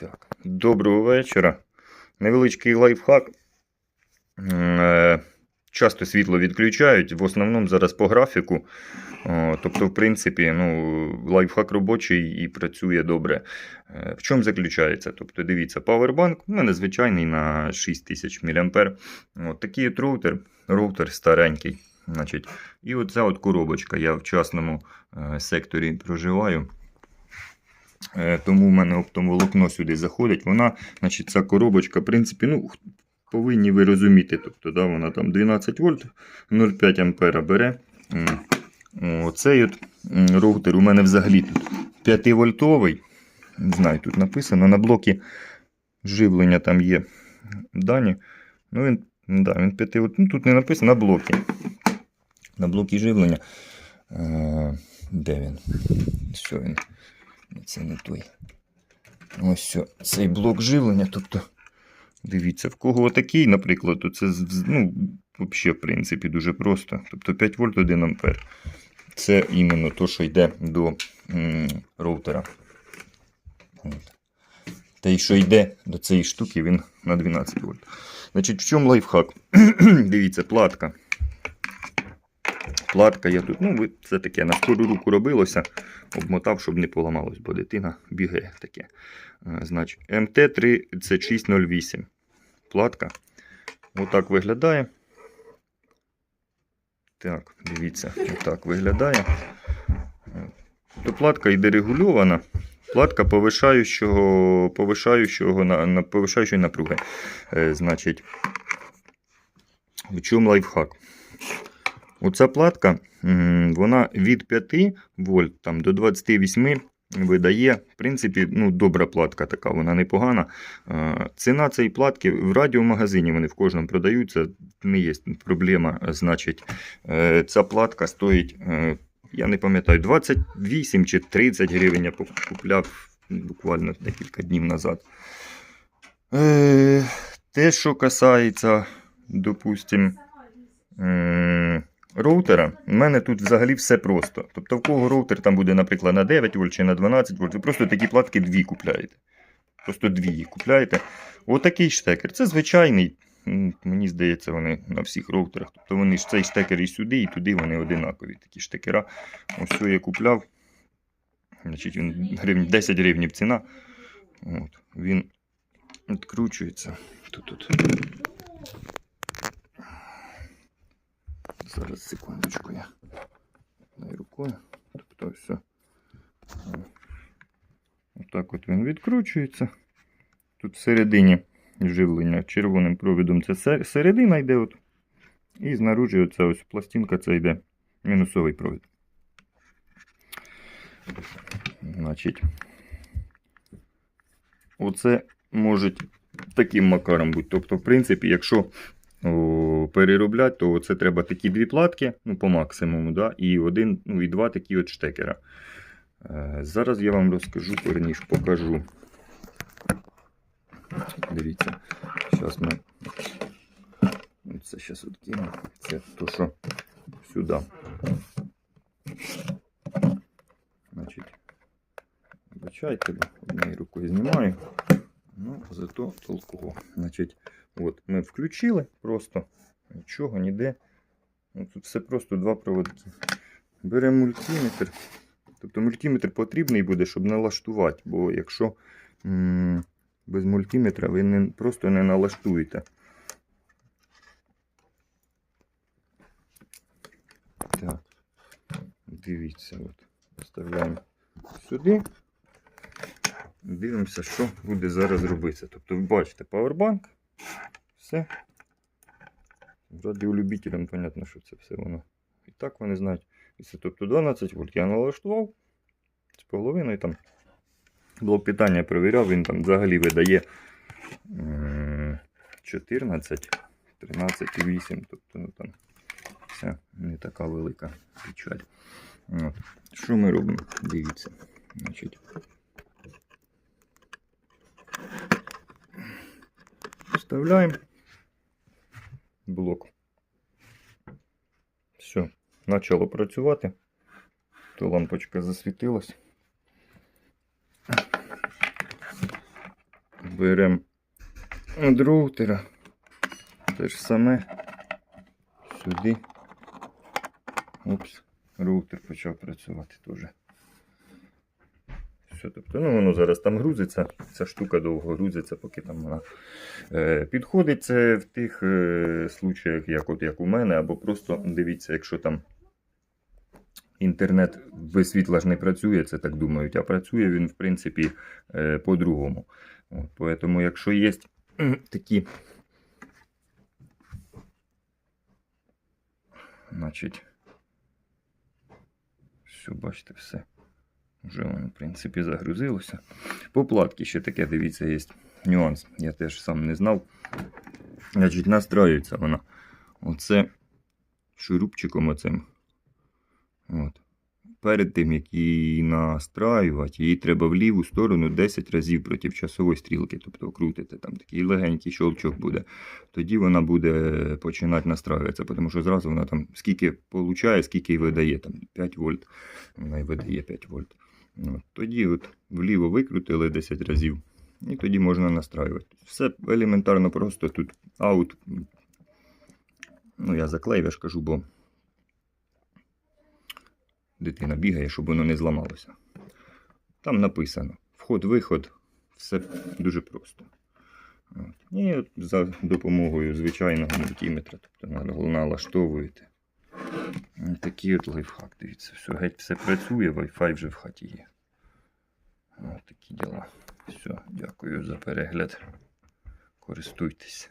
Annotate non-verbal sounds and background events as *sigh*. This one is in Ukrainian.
Так, доброго вечора. Невеличкий лайфхак. Е, Часто світло відключають, в основному зараз по графіку. Тобто, в принципі, ну, лайфхак робочий і працює добре. Е, В чому заключається? Тобто, дивіться, павербанк у мене звичайний на 6000 мА. От такий от роутер, роутер старенький. Значить, і оця от коробочка. Я в частному е, секторі проживаю. Е, Тому в мене оптоволокно сюди заходить. Вона, значить, ця коробочка, в принципі, ну, повинні ви розуміти. Тобто, да, вона там 12 вольт, 0,5 ампера бере. Оцей от роутер у мене взагалі тут 5 вольтовий. Не знаю, тут написано на блокі живлення там є дані. Ну, він, да, він 5 вольт. Ну, тут не написано на блокі. На блокі живлення. Е, де він? Все він. Це не той. Ось все, цей блок живлення. Тобто, дивіться, в кого отакий, наприклад, то це ну, взагалі, в принципі, дуже просто. Тобто 5 вольт 1 ампер. Це іменно то, що йде до роутера. Та й що йде до цієї штуки, він на 12 вольт. Значить, в чому лайфхак? *clears throat* Дивіться, платка. Платка я тут, ну, це таке на скору руку робилося, обмотав, щоб не поламалось, бо дитина бігає таке. Е, Значить, МТ-3608. Платка. Отак виглядає. Так, дивіться, отак виглядає. То платка йде регульована. Платка повишаючого, повишаючого, на, на, повишаючої напруги. Е, значить, в чому лайфхак? Оця платка, вона від 5 вольт там, до 28 видає. В принципі, ну, добра платка така, вона непогана. Ціна цієї платки в радіомагазині вони в кожному продаються, не є проблема. Значить, е, ця платка стоїть, е, я не пам'ятаю, 28 чи 30 гривень я купляв буквально декілька днів назад. Е, Те, що касається, допустим, м, роутера, у мене тут взагалі все просто. Тобто, в кого роутер там буде, наприклад, на 9 вольт чи на 12 вольт, ви просто такі платки дві купляєте. Просто дві їх купляєте. Отакий штекер. Це звичайний. Мені здається, вони на всіх роутерах. Тобто вони ж цей штекер і сюди, і туди вони одинакові. Такі штекера. Ось що я купляв. Значить, він гривень, 10 гривень ціна. От, він відкручується. Тут, тут. Зараз секундочку я. Дай рукою. Тобто все. Отак от він відкручується. Тут всередині живлення червоним провідом це середина йде. От. І знаружі оця ось пластинка це йде мінусовий провід. Значить, оце може таким макаром бути. Тобто, в принципі, якщо о, перероблять, то це треба такі дві платки, ну, по максимуму, да, і один, ну, і два такі от штекера. Е, зараз я вам розкажу, верніше покажу. Дивіться, зараз ми це зараз відкинемо. Це то, що сюди. Значить, вибачайте, однією рукою знімаю. Ну, зато толково. Значить, от ми включили просто нічого, ніде. Ну, Тут все просто два проводки. Беремо мультиметр. Тобто мультиметр потрібний буде, щоб налаштувати, бо якщо без мультиметра ви не, просто не налаштуєте. Так, дивіться, от. Вставляємо сюди. Дивимося, що буде зараз робитися. Тобто, ви бачите, павербанк, все. Радіолюбителям, понятно, що це все воно. І так вони знають. І це, тобто 12 вольт я налаштував з половиною там. Блок питання перевіряв, він там взагалі видає м, 14, 13,8. Тобто ну, там все не така велика печаль. От. Що ми робимо? Дивіться. Значить, вставляємо блок. Все, почало працювати. То лампочка засвітилась. Беремо від роутера. Те ж саме. Сюди. Опс. Роутер почав працювати теж. Все, тобто, ну воно зараз там грузиться, ця штука довго грузиться, поки там вона е, підходить. Це в тих е, случаях, як, от, як у мене, або просто дивіться, якщо там інтернет без світла ж не працює, це так думають, а працює він, в принципі, е, по-другому. Поэтому, якщо є *clears throat* такі. Значить, все, бачите, все. Вже воно, в принципі, загрузилося. По платці ще таке, дивіться, є нюанс. Я теж сам не знав. Значить, настраюється вона. Оце шурупчиком оцим. От. Перед тим, як її настраювати, її треба в ліву сторону 10 разів проти часової стрілки. Тобто крутите, там такий легенький щелчок буде. Тоді вона буде починати настраюватися, тому що зразу вона там скільки получає, скільки й видає, там 5 вольт. Вона й видає 5 вольт. От. Тоді от вліво викрутили 10 разів. І тоді можна настраювати. Все елементарно просто тут аут. Ну, я заклеїв, я ж кажу, бо дитина бігає, щоб воно не зламалося. Там написано вход-виход, все дуже просто. От. І от за допомогою звичайного мультиметра, тобто налаштовуєте. Такий от лайфхак, дивіться, все, геть все працює, Wi-Fi вже в хаті є. Ось такі діла. Все, дякую за перегляд. Користуйтесь.